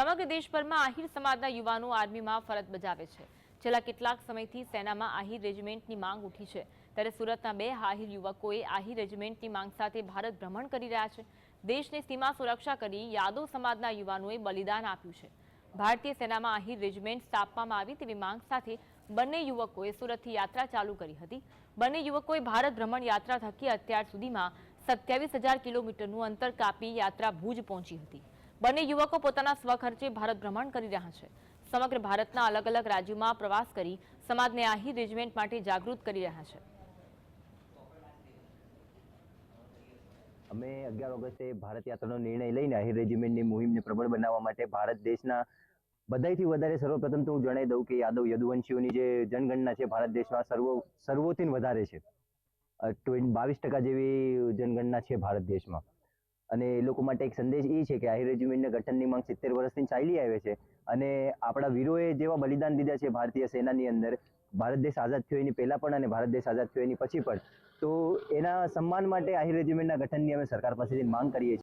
સમગ્ર દેશભરમાં આહિર સમાજના યુવાનો આર્મીમાં ફરજ બજાવે છે. છેલ્લા કેટલાક સમયથી સેનામાં આહિર રેજિમેન્ટની માંગ ઉઠી છે. ત્યારે સુરતના બે આહિર યુવકોએ આહિર રેજિમેન્ટની માંગ સાથે ભારત ભ્રમણ કરી રહ્યા છે. દેશની સીમા સુરક્ષા કરી યાદવ સમાજના યુવાનોએ બલિદાન આપ્યું છે. ભારતીય સેનામાં આહિર રેજિમેન્ટ સ્થાપવામાં આવી તેવી માંગ સાથે બંને યુવકોએ સુરતથી યાત્રા ચાલુ કરી હતી. બંને યુવકોએ ભારત ભ્રમણ યાત્રા થકી અત્યાર સુધીમાં સત્યાવીસ હજાર કિલોમીટરનું અંતર કાપી યાત્રા ભુજ પહોંચી હતી. બંને યુવકો પોતાના સ્વખર્ચે ભારત ભ્રમણ કરી રહ્યા છે. સમગ્ર ભારતના અલગ અલગ રાજ્યોમાં પ્રવાસ કરી સમાજને આહી રેજિમેન્ટ માટે જાગૃત કરી રહ્યા છે. અમે અગિયાર ઓગસ્ટે ભારત યાત્રાનો નિર્ણય લઈને આહિર રેજિમેન્ટની મુહિમને પ્રબળ બનાવવા માટે ભારત દેશના બધાયથી વધારે સર્વપ્રથમ તો હું જણાવી દઉં કે યાદવ યદુવંશીઓની જે જનગણના છે, ભારત દેશમાં સર્વ સર્વોથી વધારે છે. બાવીસ ટકા જેવી જનગણના છે ભારત દેશમાં. અને એ લોકો માટે એક સંદેશ એ છે કે આહિર રેજિમેન્ટના ગઠનની માંગ સિત્તેર વર્ષથી ચાલી આવે છે. અને આપણા વીરોએ જેવા બલિદાન દીધા છે ભારતીય સેનાની અંદર, ભારત દેશ આઝાદ થયો એની પહેલા પણ અને ભારત દેશ આઝાદ થયો એની પછી પણ. તો એના સન્માન માટે આહિર રેજિમેન્ટના ગઠનની અમે સરકાર પાસેથી માંગ કરીએ છીએ.